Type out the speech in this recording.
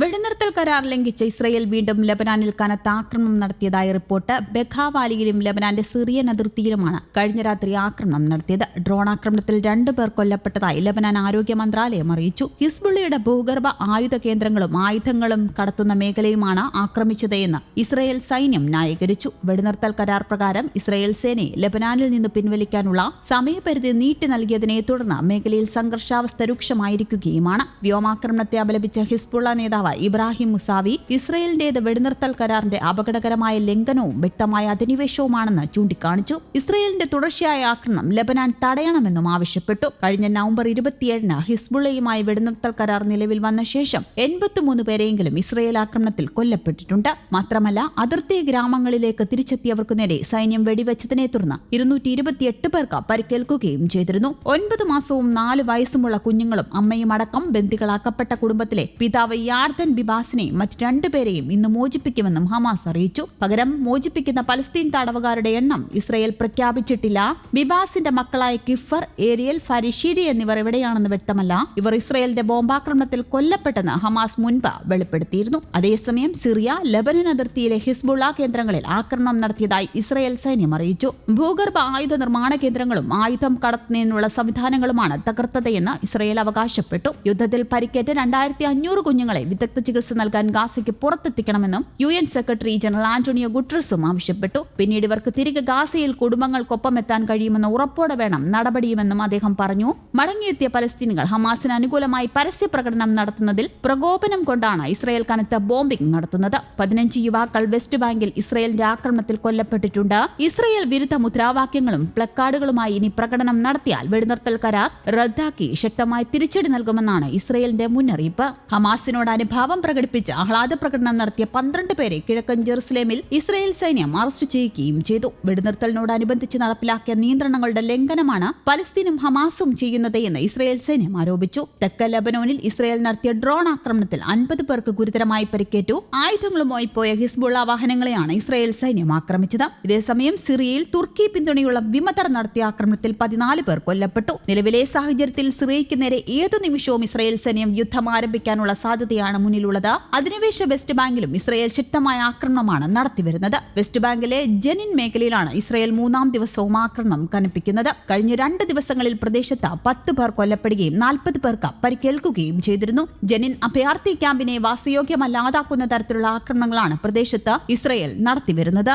വെടിനിർത്തൽ കരാർ ലംഘിച്ച് ഇസ്രയേൽ വീണ്ടും ലബനാനിൽ കനത്ത ആക്രമണം നടത്തിയതായി റിപ്പോർട്ട് ബെഖാവാലിയിലും ലബനാന്റെ സിറിയൻ അതിർത്തിയിലുമാണ് കഴിഞ്ഞ രാത്രി ആക്രമണം നടത്തിയത്. ഡ്രോൺ ആക്രമണത്തിൽ രണ്ടു പേർ കൊല്ലപ്പെട്ടതായി ലബനാൻ ആരോഗ്യ മന്ത്രാലയം അറിയിച്ചു. ഹിസ്ബുള്ളിയുടെ ഭൂഗർഭ ആയുധ കേന്ദ്രങ്ങളും ആയുധങ്ങളും കടത്തുന്ന മേഖലയുമാണ് ആക്രമിച്ചതെന്ന് ഇസ്രയേൽ സൈന്യം ന്യായീകരിച്ചു. വെടിനിർത്തൽ കരാർ പ്രകാരം ഇസ്രയേൽ സേനയെ ലബനാനിൽ നിന്ന് പിൻവലിക്കാനുള്ള സമയപരിധി നീട്ടി നൽകിയതിനെ തുടർന്ന് മേഖലയിൽ സംഘർഷാവസ്ഥ രൂക്ഷമായിരിക്കുകയുമാണ്. വ്യോമാക്രമണത്തെ അപലപിച്ച ഹിസ്ബുള്ള നേതാവ് ഇബ്രാഹിം മുസാവി ഇസ്രയേലിന്റേത് വെടിനിർത്തൽ കരാറിന്റെ അപകടകരമായ ലംഘനവും വ്യക്തമായ അധിനിവേശവുമാണെന്ന് ചൂണ്ടിക്കാണിച്ചു. ഇസ്രയേലിന്റെ തുടർച്ചയായ ആക്രമണം ലബനാൻ തടയണമെന്നും ആവശ്യപ്പെട്ടു. കഴിഞ്ഞ നവംബർ ഇരുപത്തിയേഴിന് ഹിസ്ബുള്ളയുമായി വെടിനിർത്തൽ കരാർ നിലവിൽ വന്ന ശേഷം എൺപത്തിമൂന്ന് പേരെയെങ്കിലും ഇസ്രയേൽ ആക്രമണത്തിൽ കൊല്ലപ്പെട്ടിട്ടുണ്ട്. മാത്രമല്ല അതിർത്തി ഗ്രാമങ്ങളിലേക്ക് തിരിച്ചെത്തിയവർക്കു നേരെ സൈന്യം വെടിവെച്ചതിനെ തുടർന്ന് ഇരുന്നൂറ്റി ഇരുപത്തിയെട്ട് പേർക്ക് പരിക്കേൽക്കുകയും ചെയ്തിരുന്നു. ഒൻപത് മാസവും നാല് വയസ്സുമുള്ള കുഞ്ഞുങ്ങളും അമ്മയും അടക്കം ബന്ദികളാക്കപ്പെട്ട കുടുംബത്തിലെ പിതാവ് യാർദൻ ബിബാസിനെയും മറ്റ് രണ്ടുപേരെയും ഇന്ന് മോചിപ്പിക്കുമെന്നും ഹമാസ് അറിയിച്ചു. പകരം മോചിപ്പിക്കുന്ന പലസ്തീൻ തടവുകാരുടെ എണ്ണം ഇസ്രയേൽ പ്രഖ്യാപിച്ചിട്ടില്ല. ബിബാസിന്റെ മക്കളായ കിഫർ ഏരിയൽ ഫരിഷീരി എന്നിവർ എവിടെയാണെന്ന് വ്യക്തമല്ല. ഇവർ ഇസ്രയേലിന്റെ ബോംബാക്രമണത്തിൽ കൊല്ലപ്പെട്ടെന്ന് ഹമാസ് മുൻപ് വെളിപ്പെടുത്തിയിരുന്നു. അതേസമയം സിറിയ ലബനൻ അതിർത്തിയിലെ ഹിസ്ബുള്ള കേന്ദ്രങ്ങളിൽ ആക്രമണം നടത്തിയതായി ഇസ്രയേൽ സൈന്യം അറിയിച്ചു. ഭൂഗർഭ ആയുധ നിർമ്മാണ കേന്ദ്രങ്ങളും ആയുധം കടത്തുന്നതിനുള്ള സംവിധാനങ്ങളുമാണ് തകർത്തതെന്ന് ഇസ്രയേൽ അവകാശപ്പെട്ടു. യുദ്ധത്തിൽ പരിക്കേറ്റ രണ്ടായിരത്തി അഞ്ഞൂറ് കുഞ്ഞുങ്ങളെ വിദഗ്ധ ചികിത്സ നൽകാൻ ഗാസയ്ക്ക് പുറത്തെത്തിക്കണമെന്നും U N secretary general Antonio ഗുട്രസും ആവശ്യപ്പെട്ടു. പിന്നീട് ഇവർക്ക് തിരികെ ഗാസയിൽ കുടുംബങ്ങൾക്കൊപ്പം എത്താൻ കഴിയുമെന്ന ഉറപ്പോടെ വേണം നടപടിയുമെന്നും അദ്ദേഹം പറഞ്ഞു. മടങ്ങിയെത്തിയ പലസ്തീനികൾ ഹമാസിന് അനുകൂലമായി പരസ്യ പ്രകടനം നടത്തുന്നതിൽ പ്രകോപനം കൊണ്ടാണ് ഇസ്രായേൽ കനത്ത ബോംബിംഗ് നടത്തുന്നത്. പതിനഞ്ച് യുവാക്കൾ വെസ്റ്റ് ബാങ്കിൽ ഇസ്രായേലിന്റെ ആക്രമണത്തിൽ കൊല്ലപ്പെട്ടിട്ടുണ്ട്. ഇസ്രായേൽ വിരുദ്ധ മുദ്രാവാക്യങ്ങളും പ്ലക്കാർഡുകളുമായി ഇനി പ്രകടനം നടത്തിയാൽ വെടിനിർത്തൽ കരാർ റദ്ദാക്കി ശക്തമായി തിരിച്ചടി നൽകുമെന്നാണ് ഇസ്രായേലിന്റെ മുന്നറിയിപ്പ്. ഹമാസിനോട് അനുഭാവം പ്രകടിപ്പിച്ച് ആഹ്ലാദ പ്രകടനം നടത്തിയ പന്ത്രണ്ട് പേരെ കിഴക്കൻ ജെറുസലേമിൽ ഇസ്രയേൽ സൈന്യം അറസ്റ്റ് ചെയ്യുകയും ചെയ്തു. വെടിനിർത്തലിനോടനുബന്ധിച്ച് നടപ്പിലാക്കിയ നിയന്ത്രണങ്ങളുടെ ലംഘനമാണ് പലസ്തീനും ഹമാസും ചെയ്യുന്നത് എന്ന് ഇസ്രയേൽ സൈന്യം ആരോപിച്ചു. തെക്കൻ ലബനോനിൽ ഇസ്രയേൽ നടത്തിയ ഡ്രോൺ ആക്രമണത്തിൽ അൻപത് പേർക്ക് ഗുരുതരമായി പരിക്കേറ്റു. ആയുധങ്ങളുമായി പോയ ഹിസ്ബുള്ള വാഹനങ്ങളെയാണ് ഇസ്രയേൽ സൈന്യം ആക്രമിച്ചത്. ഇതേസമയം സിറിയയിൽ തുർക്കി പിന്തുണയുള്ള വിമതർ നടത്തിയ ആക്രമണത്തിൽ പതിനാല് പേർ കൊല്ലപ്പെട്ടു. നിലവിലെ സാഹചര്യത്തിൽ സിറിയയ്ക്ക് നേരെ ഏതു നിമിഷവും ഇസ്രയേൽ സൈന്യം യുദ്ധം ആരംഭിക്കാനുള്ള സാധ്യതയാണ് മുന്നിലുള്ളത്. അധിനിവേശ വെസ്റ്റ് ബാങ്കിലും ഇസ്രയേൽ ശക്തമായ ആക്രമണമാണ് നടത്തിവരുന്നത്. വെസ്റ്റ് ബാങ്കിലെ ജനിൻ മേഖലയിലാണ് ഇസ്രയേൽ മൂന്നാം ദിവസവും ആക്രമണം കനപ്പിക്കുന്നത്. കഴിഞ്ഞ രണ്ട് ദിവസങ്ങളിൽ പ്രദേശത്ത് പത്ത് പേർ കൊല്ലപ്പെടുകയും നാൽപ്പത് പേർക്ക് പരിക്കേൽക്കുകയും ചെയ്തിരുന്നു. ജനിൻ അഭയാർത്ഥി ക്യാമ്പിനെ വാസയോഗ്യമല്ലാതാക്കുന്ന തരത്തിലുള്ള ആക്രമണങ്ങളാണ് പ്രദേശത്ത് ഇസ്രയേൽ നടത്തിവരുന്നത്.